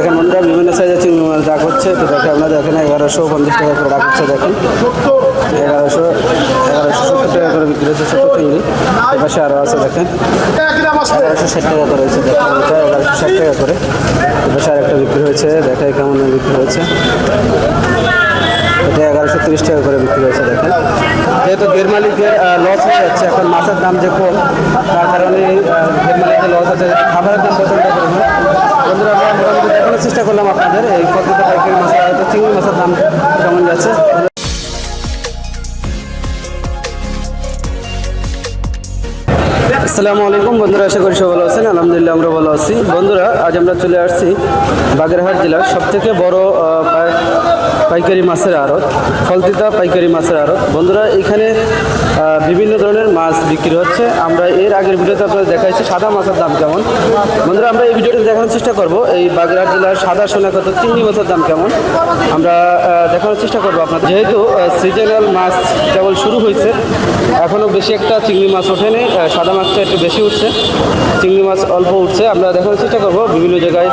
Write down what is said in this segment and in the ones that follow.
দেখেন বন্ধুরা, বিভিন্ন সাইজের চিংড়ি মাছ ডাক হচ্ছে। তো দেখে আপনাদের দেখেন এগারোশো পঞ্চাশ টাকা করে ডাক হচ্ছে, দেখেন। এগারোশো এগারোশো সত্তর টাকা করে বিক্রি হচ্ছে ছোটো চিংড়ি। এপাশে আরও আছে, দেখেন। এগারোশো ষাট টাকা করে হয়েছে, দেখেন এটা, এগারোশো ষাট টাকা করে। এপাশে আরেকটা বিক্রি হয়েছে দেখায় কেমন বিক্রি হয়েছে। এটা এগারোশো তিরিশ টাকা করে বিক্রি হয়েছে, দেখেন। যেহেতু গের মালিকের লস হয়ে যাচ্ছে, এখন মাছের দাম যে কম, তার কারণে গেরমালিকে লস হচ্ছে। খাবারের দাম প্রচণ্ড পরিমাণ বন্ধুরা, আমরা চেষ্টা করলাম আপনাদের। এই কলকাতা পাইকারি মাছের চিংড়ি মাছের দাম কেমন যাচ্ছে? আসসালামু আলাইকুম বন্ধুরা, আশা করি সব ভালো আছেন। আলহামদুলিল্লাহ আমরা ভালো আছি। বন্ধুরা, আজ আমরা চলে আসছি বাগেরহাট জেলার সবথেকে বড় পাইকারি মাছের আড়ত, ফলতিতা পাইকারি মাছের আড়ত। বন্ধুরা, এখানে বিভিন্ন ধরনের মাছ বিক্রি হচ্ছে। আমরা এর আগের ভিডিওতে আপনাদের দেখাইছি সাদা মাছের দাম কেমন। বন্ধুরা, আমরা এই ভিডিওতে দেখানোর চেষ্টা করব। এই বাগেরহাট জেলার সাদা সোনা কত, চিংড়ি মাছের দাম কেমন। আমরা দেখানোর চেষ্টা করব আপনার যেহেতু সিজনাল মাছ কেবল শুরু হয়েছে এখনও বেশি একটা চিংড়ি মাছ ওঠেনি সাদা মাছটা একটু বেশি উঠছে। চিংড়ি মাছ অল্প উঠছে। আমরা দেখানোর চেষ্টা করব বিভিন্ন জায়গায়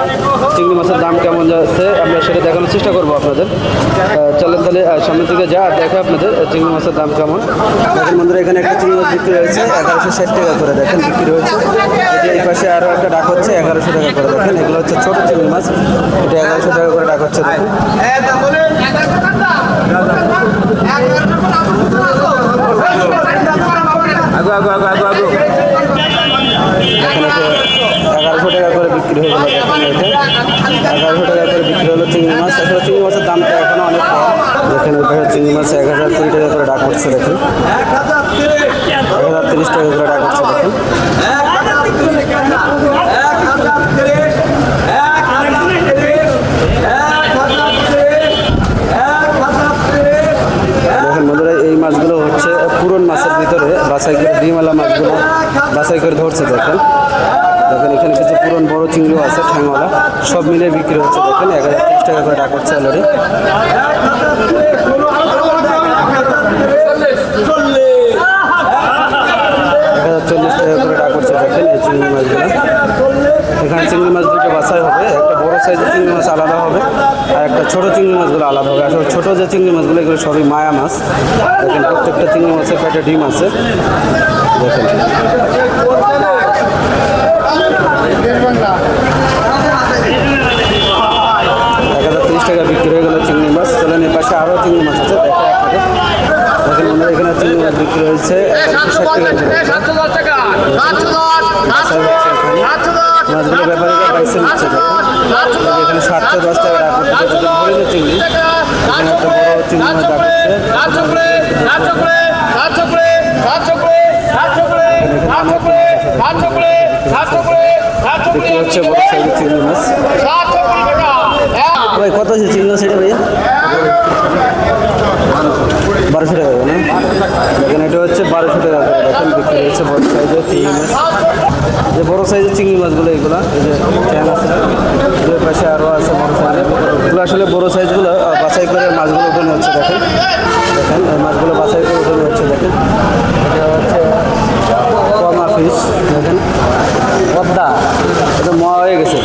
চিংড়ি মাছের দাম কেমন যাচ্ছে। আমরা সেটা দেখানোর চেষ্টা করব আপনাদের। চলেন তাহলে আহ, সামনে থেকে যা দেখা আপনাদের চিংড়ি মাছের দাম কেমন। দেখেন বন্ধুরা এখানে একটা চিংড়ি মাছ বিক্রি হয়েছে এগারোশো ষাট টাকা করে দেখেন বিক্রি হয়েছে। এই এই পাশে আরও একটা ডাক হচ্ছে এগারোশো টাকা করে দেখেন এগুলো হচ্ছে ছোটো চিংড়ি মাছ এটা এগারোশো টাকা করে ডাক হচ্ছে আগো এগারোশো টাকা করে বিক্রি হয়ে গেল এগারোশো টাকা করে বিক্রি হলো চিংড়ি মাছ। আসলে চিংড়ি মাছের দামটা এখনও অনেক কম দেখেন ওই পাশে চিংড়ি মাছ এক হাজার কুড়ি টাকা করে ডাক হচ্ছে দেখুন। এক হাজার তিরিশ টাকা করে ডাক হচ্ছে দেখেন। মাছগুলো হচ্ছে পুরন মাছের ভিতরে বাছাই করে ডিমালা মাছগুলো বাছাই করে ধরছে, দেখেন এখানে কিছু পুরন বড় চিংড়িও আছে ঠ্যাংওয়ালা সব মিলে বিক্রি হচ্ছে দেখেন, এক হাজার তিরিশ টাকা করে ডাক হচ্ছে অলরেডি এক হাজার চল্লিশ টাকা করে ডাক হচ্ছে দেখেন, এই চিংড়ি মাছগুলো। এখানে চিংড়ি মাছ দুটো বাছাই হবে, একটা বড় সাইজের চিংড়ি মাছ আলাদা হবে, আর একটা ছোট চিংড়ি মাছগুলো আলাদা হবে। আসলে ছোট যে চিংড়ি মাছগুলো, এগুলো সবই মায়া মাছ। দেখেন, প্রত্যেকটা চিংড়ি মাছের পেটে ডিম আছে। দেখেন। টাকা বিক্রি হয়ে গেল চিংড়ি মাছ। চলেন এর পাশে আরও চিংড়ি মাছ আছে দেখেন এখানে চিংড়ি মাছ বিক্রি হয়েছে। মাছগুলো বাইসে নিচ্ছে এখানে সাতশো দশ টাকা চিংড়ি। এখানে একটা বড় চিংড়ি মাছ রাখছে চিংড়ি মাছ ভাই, কত আছে চিংড়ি মাছ ভাইয়া? বারোশো টাকা না? দেখেন এটা হচ্ছে বারোশো টাকা বড় সাইজের চিংড়ি মাছ। যে বড় সাইজের চিংড়ি মাছগুলো, এগুলো, এই যে ট্যাং আছে এগুলোর পাশে আরও আছে বড় সাইজের। আসলে বড় সাইজগুলো বাছাই করে মাছগুলো ওখানে হচ্ছে, দেখেন। দেখেন মাছগুলো বাছাই করে ওখানে হচ্ছে দেখেন এটা হচ্ছে ফিস দেখেন। পদ্মা, এটা মহা হয়ে গেছে।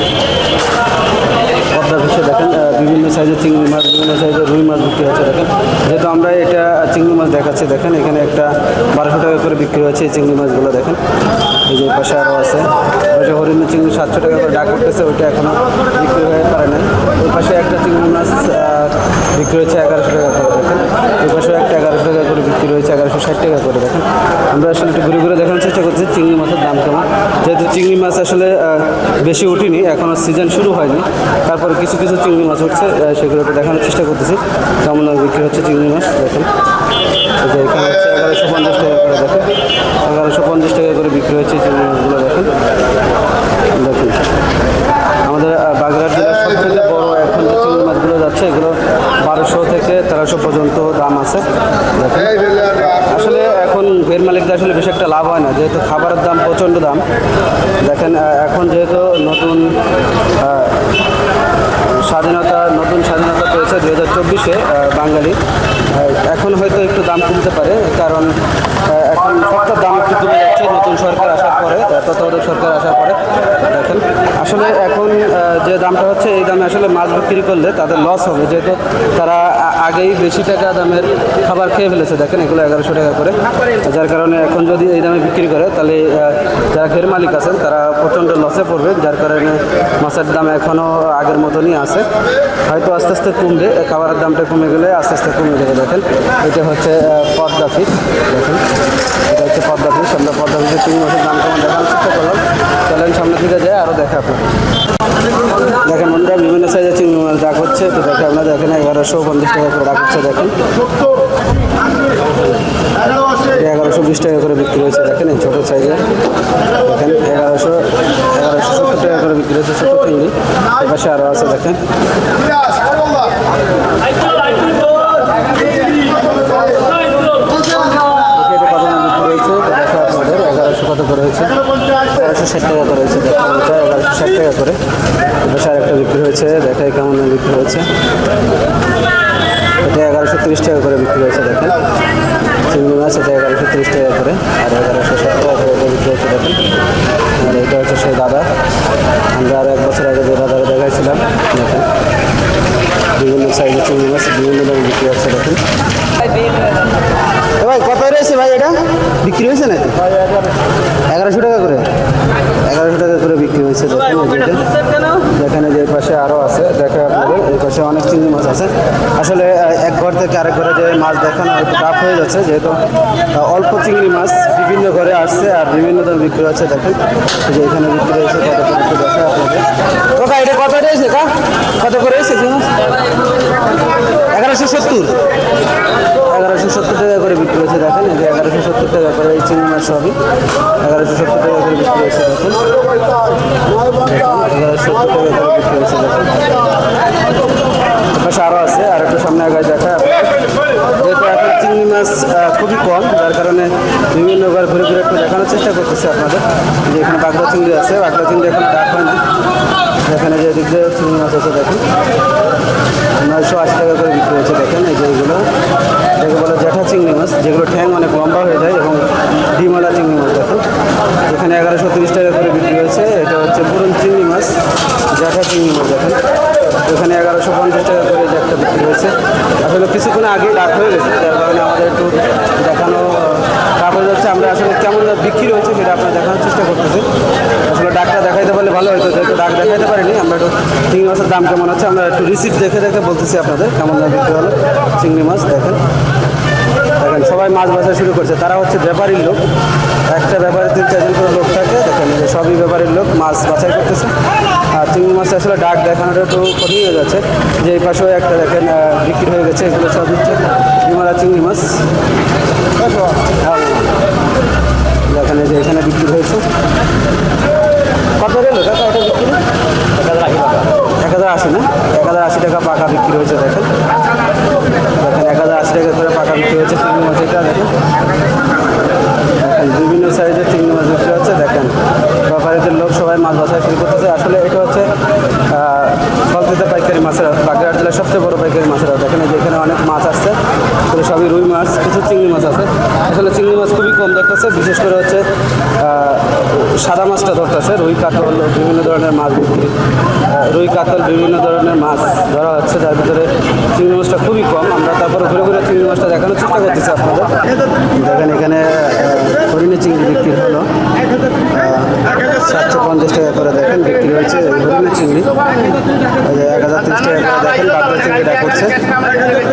পদ্মা ফিসে দেখেন বিভিন্ন সাইজের চিংড়ি মাছ, বিভিন্ন সাইজের রুই মাছ বিক্রি হচ্ছে, দেখেন। যেহেতু আমরা এটা চিংড়ি মাছ দেখাচ্ছি, দেখেন, এখানে একটা বারোশো টাকা করে বিক্রি হচ্ছে এই চিংড়ি মাছগুলো, দেখেন। এই যে পাশে আরও আছে। পাশে হরিণের চিংড়ি সাতশো টাকা করে ডাক করতেছে ওইটা এখনও বিক্রি হয়ে পারে না ওই পাশে একটা চিংড়ি মাছ বিক্রি হচ্ছে এগারোশো টাকা করে, দেখেন। ওই পাশে একটা এগারোশো টাকা করে বিক্রি হয়েছে, এগারোশো ষাট টাকা করে, দেখেন। আমরা আসলে একটু ঘুরে ঘুরে দেখানোর চেষ্টা করছি চিংড়ি মাছের দাম কেমন যেহেতু চিংড়ি মাছ আসলে বেশি উঠিনি এখনও সিজন শুরু হয়নি। তারপরে কিছু কিছু চিংড়ি মাছ উঠছে আহ, সেগুলো একটু দেখানোর চেষ্টা করতেছি। কেমন বিক্রি হচ্ছে চিংড়ি মাছ দেখেন। এখানে হচ্ছে এগারোশো পঞ্চাশ টাকা করে দেখেন। এগারোশো পঞ্চাশ টাকা করে বিক্রি হচ্ছে চিংড়ি মাছগুলো দেখেন। দেখুন। আমাদের বাগেরহাট জেলার সব থেকে বড় এখন যে চিংড়ি মাছগুলো যাচ্ছে এগুলো বারোশো থেকে তেরোশো পর্যন্ত দাম আছে। দেখেন আসলে এখন বের মালিকদের আসলে বেশি একটা লাভ হয় না, যেহেতু খাবারের দাম প্রচণ্ড দাম। দেখেন এখন যেহেতু নতুন স্বাধীনতা নতুন স্বাধীনতা পেয়েছে দু হাজার চব্বিশে বাঙালি। এখন হয়তো একটু দাম কমতে পারে, কারণ এখন সবটার দাম একটু কমে যাচ্ছে, নতুন সরকার পরে তত্ত্বাবধায়ক সরকার আসার পরে। দেখেন, আসলে এখন যে দামটা হচ্ছে, এই দামে আসলে মাছ বিক্রি করলে তাদের লস হবে, যেহেতু তারা আগেই বেশি টাকা দামের খাবার খেয়ে ফেলেছে। দেখেন, এগুলো এগারোশো টাকা করে। যার কারণে এখন যদি এই দামে বিক্রি করে, তাহলে যারা ঘের মালিক আছেন, তারা প্রচণ্ড লসে পড়বে, যার কারণে মাছের দাম এখনও আগের মতনই আছে। হয়তো আস্তে আস্তে কমবে, খাবারের দামটা কমে গেলে আস্তে আস্তে কমে যাবে। দেখেন, এটা হচ্ছে পদ্মা ফিস দেখেন হচ্ছে পদ্মা ফিস আমরা পদ্মা ফিসের তিন মাসের দাম কেমন দেখানোর চেষ্টা করলাম। চলেন সামনে দিকে যায় আরও দেখা আপনাকে দেখেন বন্ধুরা, বিভিন্ন সাইজের চিংড়ি মাছ ডাক হচ্ছে। তো দেখে আপনাদের দেখেন, এগারোশো পঞ্চাশ টাকা করে ডাক হচ্ছে, দেখেন। এগারোশো বিশ টাকা করে বিক্রি হয়েছে, দেখেন এই ছোটো সাইজের দেখেন, এগারোশো এগারোশো সত্তর টাকা করে বিক্রি হয়েছে ছোটো চিংড়ি। এপাশে আরও আছে, দেখেন দেখে এটা কত দাম বিক্রি হয়েছে তো দেখো আপনাদের এগারোশো কত করে হয়েছে এগারোশো ষাট টাকা করে হয়েছে দেখেন, এটা এগারোশো ষাট টাকা করে। এপাশে আরেকটা বিক্রি হয়েছে। দেখাই কেমন বিক্রি হয়েছে। এটা এগারোশো তিরিশ টাকা করে বিক্রি হয়েছে, দেখেন। চিংড়ি মাছ, এটা এগারোশো তিরিশ টাকা করে। আর এগারোশো ষাট টাকা করে বিক্রি হয়েছে, দেখেন। আর এটা হচ্ছে সেই দাদা। আমরা আর এক বছর আগে যে দাদাকে দেখাইছিলাম, দেখেন। বিভিন্ন সাইজের চিংড়ি মাছ বিভিন্ন দামে বিক্রি হচ্ছে, দেখেন। ভাই, কত রয়েছে ভাই এটা? বিক্রি হয়েছে নাকি? এগারোশো টাকা করে। এগারোশো টাকা করে বিক্রি হয়েছে। এই যে পাশে আরও আছে, দেখে আপনাদের, এই পাশে অনেক চিংড়ি মাছ আছে। আসলে এক ঘর থেকে আরেক ঘরে যে মাছ দেখানো একটু টাফ হয়ে যাচ্ছে, যেহেতু অল্প চিংড়ি মাছ বিভিন্ন ঘরে আসছে আর বিভিন্ন দাম বিক্রি হচ্ছে, দেখেন। যে এখানে বিক্রি হয়েছে, কত করে একটু দেখে আপনাদের। এটা কত রয়েছে কা কত করে এসেছে এগারোশো সত্তর। এগারোশো সত্তর টাকা করে বিক্রি হয়েছে, দেখেন এই যে এগারোশো সত্তর টাকা করে এই চিংড়ি মাছ সবই। এগারোশো সত্তর টাকা করে বিক্রি হয়েছে, দেখেন। সত্তর টাকা করে বিক্রি হয়েছে, দেখেন। পাশে আরও আছে, আর একটু সামনে আগে দেখা যেহেতু এখন চিংড়ি মাছ খুবই কম, যার কারণে বিভিন্ন বার ঘুরে ঘুরে একটু দেখানোর চেষ্টা করতেছি আপনাদের। যে এখানে বাগদা চিংড়ি আছে, বাগদা চিংড়ি এখন ডাক হয়নি। এখানে যে দিক দিয়ে চিংড়ি মাছ আছে দেখুন। নয়শো আশি টাকা করে বিক্রি হয়েছে দেখেন এই যে এইগুলো এটাকে বলে জ্যাঠা চিংড়ি মাছ, যেগুলো ঠ্যাং অনেক লম্বা হয়ে যায় এবং ডিমালা চিংড়ি মাছ দেখুন এখানে এগারোশো তিরিশ টাকা করে বিক্রি হয়েছে, এটা হচ্ছে পুরন চিংড়ি মাছ, জ্যাঠা চিংড়ি মাছ, দেখুন। এখানে এগারোশো পঞ্চাশ টাকা করে একটা বিক্রি হয়েছে। আসলে কিছুক্ষণ আগে ডাক হয়ে গেছে, যার কারণে আমাদের একটু দেখানো টাফ যাচ্ছে আমরা আসলে কেমন বিক্রি হয়েছে সেটা আপনার দেখানোর চেষ্টা করতেছি। আসলে ডাকটা দেখাইতে পারলে ভালো হতো, যেহেতু ডাক দেখাইতে পারিনি, আমরা একটু চিংড়ি মাছের দাম কেমন আছে, আমরা একটু রিসিপ্ট দেখে দেখে বলতেছি আপনাদের কেমন দাম বিক্রি হলো। চিংড়ি মাছ দেখেন। দেখেন, সবাই মাছ বাছা শুরু করছে। তারা হচ্ছে ব্যাপারীর লোক। একটা ব্যাপারে, তিন চারজন করে লোক থাকে। দেখেন যে সবই ব্যাপারীর লোক মাছ বাছাই করতেছে। আর চিংড়ি মাছ আসলে ডাক দেখানোটা একটু কঠিন হয়ে যাচ্ছে। যে এই পাশেও একটা দেখেন বিক্রি হয়ে গেছে, এগুলো সব হচ্ছে চিংড়ি মাছ। যে এখানে বিক্রি হয়েছে। কত গেল এটা বিক্রি এক হাজার আশি না? এক হাজার আশি টাকা পাকা বিক্রি হয়েছে দেখেন। দেখেন এক হাজার আশি টাকা করে পাকা বিক্রি হয়েছে চিংড়ি মাছ এটা দেখেন বিভিন্ন সাইজের চিংড়ি মাছ বিক্রি হচ্ছে দেখেন। ব্যাপারীদের লোক সবাই মাছ বাছাই শুরু করতেছে। আসলে এটা হচ্ছে সলতিতে পাইকারি মাছের বাগেরহাট জেলার সবচেয়ে বড় পাইকারি মাছের। দেখেন যে এখানে অনেক মাছ আসছে। সবই রুই মাছ, কিছু চিংড়ি মাছ আছে। আসলে চিংড়ি মাছ খুবই কম দেখতেছে বিশেষ করে হচ্ছে সাদা মাছটা ধরতেছে। রুই কাতল বিভিন্ন ধরনের মাছ বিক্রি। রুই কাতল বিভিন্ন ধরনের মাছ ধরা হচ্ছে, যার ভিতরে চিংড়ি মাছটা খুবই কম। আমরা তারপরে ঘুরে ঘুরে চিংড়ি মাছটা দেখানোর চেষ্টা করতেছি আপনাদের। দেখেন এখানে হরিণের চিংড়ি বিক্রি হলো। সাতশো পঞ্চাশ টাকা করে দেখেন, বিক্রি হয়েছে হরিণের চিংড়ি। এক হাজার তিরিশ টাকা করে দেখেন বাগদা চিংড়িটা করছে। এক হাজার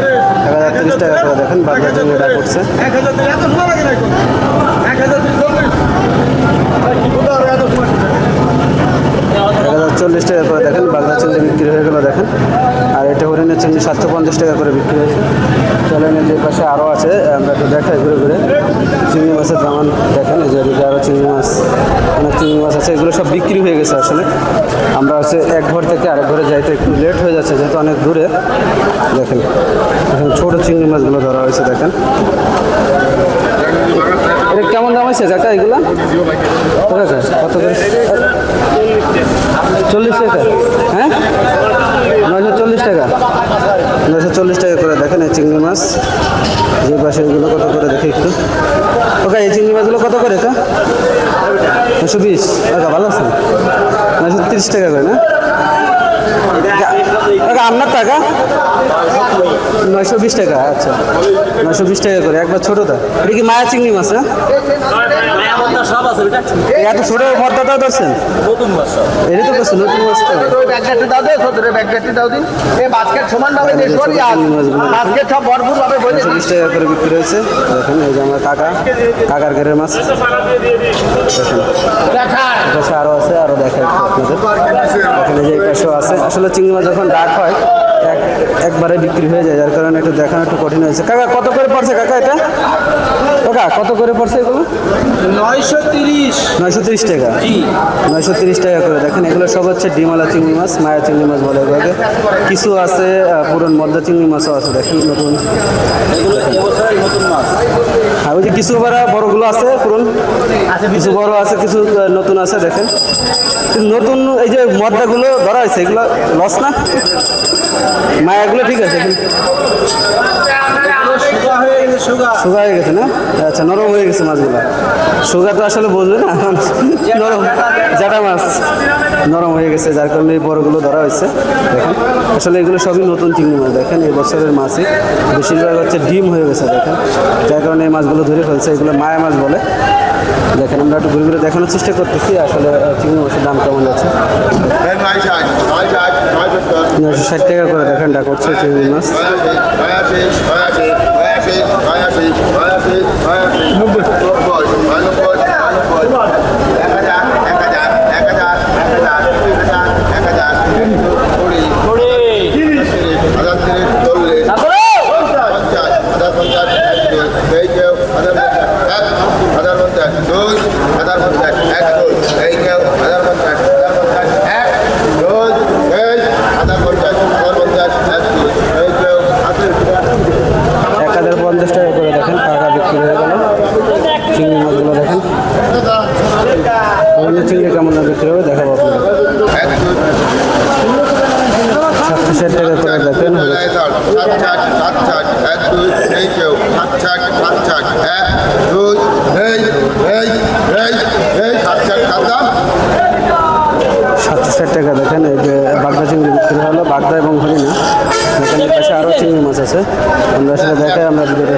তিরিশ টাকা করে দেখেন বাগদা চিংড়িটা করছে এক হাজার চল্লিশ টাকা করে দেখেন, বাগদা চিংড়ি বিক্রি হয়ে গেলো দেখেন। আর এটা হরিণের চিংড়ি সাতশো পঞ্চাশ টাকা করে বিক্রি হয়েছে। চলেন এই যে পাশে আরও আছে, আমরা একটু দেখাই ঘুরে ঘুরে। চিংড়ি মাছের দামান দেখেন, এই যে আরও চিংড়ি মাছ, অনেক চিংড়ি মাছ আছে, এগুলো সব বিক্রি হয়ে গেছে আসলে। আমরা হচ্ছে এক ঘর থেকে আরেক ঘরে যাইতে একটু লেট হয়ে যাচ্ছে, যেহেতু অনেক দূরে। দেখেন, এখন ছোটো চিংড়ি মাছগুলো ধরা হয়েছে, দেখেন। কেমন দাম আছে চাচা এগুলো? ঠিক আছে, কত চল্লিশ টাকা। হ্যাঁ? নয়শো চল্লিশ টাকা। নয়শো চল্লিশ টাকা করে দেখেন এই চিংড়ি মাছ। যে পাশে এগুলো কত করে দেখে একটু। ওকে, এই চিংড়ি মাছগুলো কত করে এটা? নয়শো বিশ। ওকে, ভালো আছে। নয়শো তিরিশ টাকা করে, না? আপনার টাকা? নয়শো বিশ টাকা আচ্ছা। নয়শো বিশ টাকা করে একবার ছোটোটা এটা কি মায়া চিংড়ি মাছ না সব আছে এটা এত ছোটো ভর্তাটাও ধরছেন। এটা তো করছে নতুন মাছ বিশ টাকা করে বিক্রি হয়েছে। দেখেন এই যে আমার কাকা কাকার ঘরের মাছ। দেখেন। আরও আছে আরও দেখা এখানে যে পাশেও আছে। আসলে চিংড়ি মাছ যখন ডাক হয় এক একবারে বিক্রি হয়ে যায় যার কারণে একটু দেখানো একটু কঠিন হয়েছে। কাকা কত করে পড়ছে কাকা এটা? কাকা কত করে পড়ছে এগুলো? নয়শো তিরিশ। নয়শো তিরিশ টাকা। নয়শো তিরিশ টাকা করে। দেখেন এগুলো সব হচ্ছে ডিমালা চিংড়ি মাছ মায়া চিংড়ি মাছ বলে এগুলোকে। কিছু আছে পুরন মদ্দা চিংড়ি মাছও আছে। দেখেন নতুন। আর ওই যে কিছু বড় বড়গুলো আছে পুরন। কিছু বড় আছে কিছু নতুন আছে দেখেন। নতুন এই যে মদ্দাগুলো ধরা হয়েছে এগুলো লস না? মায়াগুলো ঠিক আছে সুগা হয়ে গেছে না? আচ্ছা নরম হয়ে গেছে মাছগুলো। সুগা তো আসলে বুঝবে না। নরম জাটা মাছ। নরম হয়ে গেছে, যার কারণে এই বড়গুলো ধরা হয়েছে। দেখেন, আসলে এগুলো সবই নতুন চিংড়ি মাছ, দেখেন, এই বছরের মাছে বেশিরভাগ হচ্ছে ডিম হয়ে গেছে, দেখেন। যার কারণে এই মাছগুলো ধরে ফেলছে, এগুলো মায়া মাছ বলে। দেখেন, আমরা একটু ঘুরে ঘুরে দেখানোর চেষ্টা করতেছি, আসলে চিংড়ি মাছের দাম কেমন আছে নয়শো ষাট টাকা করে দেখেন, ডাক হচ্ছে চিংড়ি মাছ এক হাজার পঞ্চাশ টাকা করে দেখেন টাকা বিক্রি হয়ে গেল চিংড়ি মাছগুলো দেখেন অন্য চিংড়ি কেমন দাম বিক্রি হবে দেখাবো আপনাদের সাতশো ষাট টাকা করে দেখেন সাতশো ষাট টাকা দেখেন এই যে বাগদা চিংড়ি বিক্রি হলো বাগদা এবং হরিণা এখানে পাশে আরও চিংড়ি মাছ আছে আমরা আসলে দেখাই আমরা ভিডিওটা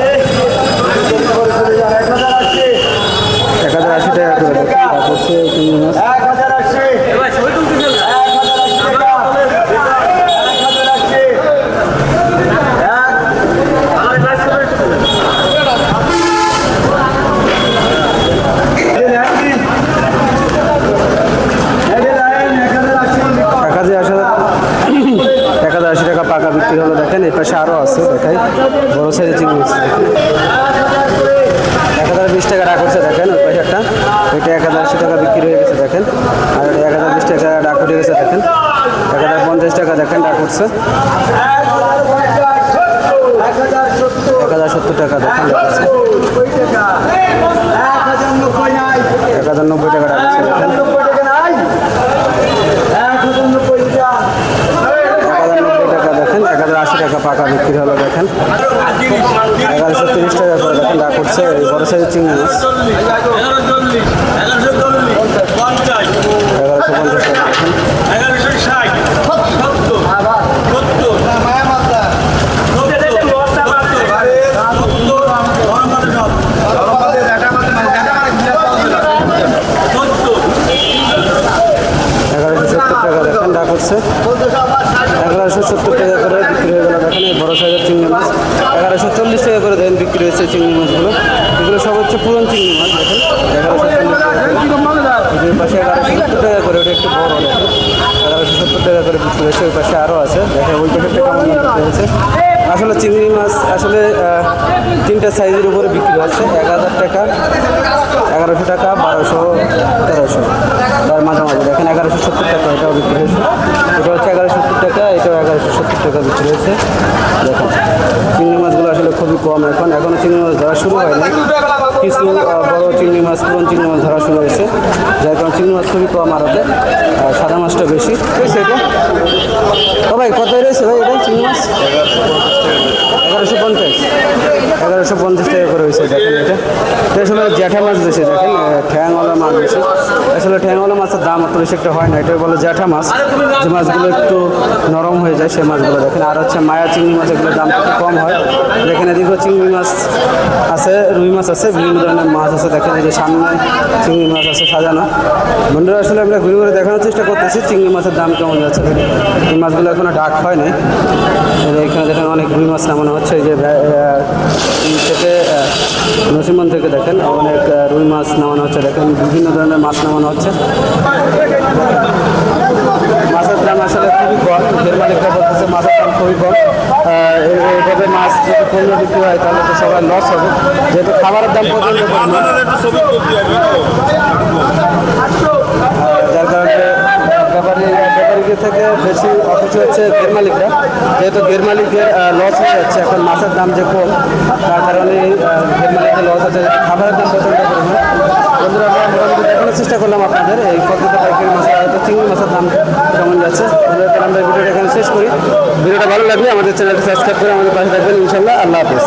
শেষ করব এক হাজার আশি টাকা করে দেখেন তারপর হচ্ছে চিংড়ি মাছ এক হাজার আশি এক হাজার আশি টাকা পাকা বিক্রি হলো দেখেন এই পাশে আরও আছে দেখাই বড় সাইজের চিংড়ি মাছ এক হাজার বিশ টাকা ডাক হচ্ছে, দেখেন ওই পাশে এটা এক হাজার আশি টাকা বিক্রি হয়ে গেছে, দেখেন। আর এটা এক হাজার বিশ টাকা ডাক উঠে গেছে, দেখেন। এক হাজার পঞ্চাশ টাকা, দেখেন ডাক উঠছে এক হাজার সত্তর টাকা, দেখেন ডাক উঠছে এক হাজার নব্বই টাকা ডাক উঠছে দেখেন, এক হাজার আশি টাকা পাকা বিক্রি হলো, দেখেন। এগারোশো তিরিশ টাকা করে, দেখেন ডাক উঠছে এই বড় সাইজের চিংড়ি। মাছ এগারোশো পঞ্চাশ এগারোশো সত্তর টাকা, দেখেন ডাক এগারোশো সত্তর টাকা করে বিক্রি হয়ে গেল দেখেন এই বড় সাইজের চিংড়ি মাছ এগারোশো চল্লিশ টাকা করে হয়েছে চিংড়ি মাছগুলো এগুলো সব হচ্ছে পুরন চিংড়ি মাছ, দেখেন। এগারোশো পাশে এগারোশো সত্তর টাকা করে। ওটা একটু বড় দেখেন। এগারোশো সত্তর টাকা করে বিক্রি হয়েছে, ওই পাশে আরও আছে। দেখেন, ওই পাশে কেমন বিক্রি হয়েছে আসলে চিংড়ি মাছ আসলে তিনটা সাইজের উপরে বিক্রি হচ্ছে। এক হাজার টাকা, এগারোশো টাকা, বারোশো, তেরোশো। তার মাঝামাঝি। দেখেন, এগারোশো সত্তর টাকা এটাও বিক্রি হয়েছে। এটা হচ্ছে এগারোশো সত্তর টাকা এগারোশো সত্তর টাকা বিক্রি হয়েছে দেখেন চিংড়ি মাছগুলো আসলে খুবই কম এখন। এখনও চিংড়ি মাছ ধরা শুরু হয়নি। কিছু বড় চিংড়ি মাছ পুরন চিংড়ি মাছ ধরা শুরু হয়েছে। যার কারণে চিংড়ি মাছ খুবই কম আর সাদা মাছটা বেশি। ঠিক আছে এটা। ও ভাই কত রয়েছে ভাই এটা চিংড়ি মাছ? এগারোশো পঞ্চাশ। এগারো পঞ্চাশ টাকা করে হয়েছে, দেখেন এটা। তো আসলে জ্যাঠা মাছ বেশি দেখেন ঠ্যাংওয়ালা মাছ বেশি আসলে ঠ্যাংওয়ালা মাছের দাম অত বেশি একটা হয় না এটা বলে জ্যাঠা মাছ যে মাছগুলো একটু নরম হয়ে যায়, সেই মাছগুলো দেখেন। আর হচ্ছে মায়া চিংড়ি মাছ এগুলোর দাম একটু কম হয়। দেখেন এদিকেও চিংড়ি মাছ আছে, রুই মাছ আছে, বিভিন্ন ধরনের মাছ আছে। দেখেন, এই যে সামনে চিংড়ি মাছ আছে সাজানো। বন্ধুরা, আসলে আমরা ঘুরে ঘুরে দেখানোর চেষ্টা করতেছি, চিংড়ি মাছের দাম কেমন যাচ্ছে। এই মাছগুলো এখনও ডাক হয় নাই। এখানে দেখেন অনেক রুই মাছ নামানো হচ্ছে। এই যে থেকে নসিমন থেকে দেখেন অনেক রুই মাছ নামানো হচ্ছে। দেখেন বিভিন্ন ধরনের মাছ নামানো হচ্ছে। মাছের দাম আসলে খুবই কম। এর মালিকরা বলতেছে মাছের দাম খুবই কম। এইভাবে মাছ যদি পণ্য বিক্রি হয় তাহলে তো সবাই লস হবে। যেহেতু খাবারের দাম প্রচণ্ড যার কারণে ব্যাপারী ব্যাপারীদের থেকে বেশি অথচ হচ্ছে গের মালিকরা। যেহেতু গের মালিকের লস হয়ে যাচ্ছে, এখন মাছের দাম যে কম, তার কারণে গের মালিকের লস হচ্ছে। খাবারের দাম প্রচণ্ড পরিমাণ বন্ধুরা, আমরা মোটামুটি দেখানোর চেষ্টা করলাম আপনাদের। এই কলকাতা পাইকারি মাছের হয়তো চিংড়ি মাছের দাম কেমন যাচ্ছে? আমরা ভিডিওটা এখানে শেষ করি। ভিডিওটা ভালো লাগলে আমাদের চ্যানেলটি সাবস্ক্রাইব করে আমাদের পাশে থাকবেন। ইনশাল্লাহ আল্লাহ হাফিজ।